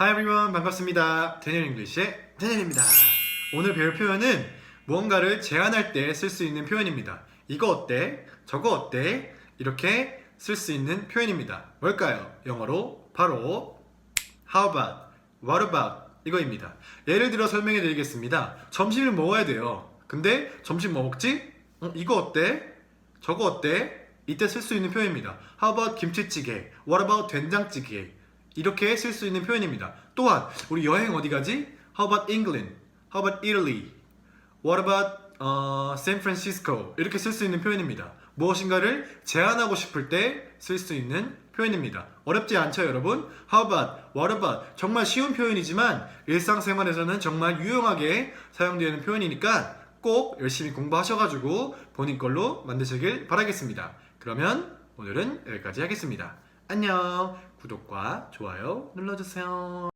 Hi everyone 반갑습니다. 데니얼 잉글리시의 데니얼입니다. 오늘 배울 표현은 무언가를 제안할 때 쓸 수 있는 표현입니다. 이거 어때? 저거 어때? 이렇게 쓸 수 있는 표현입니다. 뭘까요? 영어로 바로 How about? What about? 이거입니다. 예를 들어 설명해 드리겠습니다. 점심을 먹어야 돼요. 근데 점심 뭐 먹지? 어, 이거 어때? 저거 어때? 이때 쓸 수 있는 표현입니다. How about 김치찌개? What about 된장찌개? 이렇게 쓸 수 있는 표현입니다. 또한 우리 여행 어디 가지? How about England? How about Italy? What about 어, San Francisco? 이렇게 쓸 수 있는 표현입니다. 무엇인가를 제안하고 싶을 때 쓸 수 있는 표현입니다. 어렵지 않죠, 여러분? How about? What about? 정말 쉬운 표현이지만 일상생활에서는 정말 유용하게 사용되는 표현이니까 꼭 열심히 공부하셔가지고 본인 걸로 만드시길 바라겠습니다. 그러면 오늘은 여기까지 하겠습니다. 안녕. 구독과 좋아요 눌러주세요.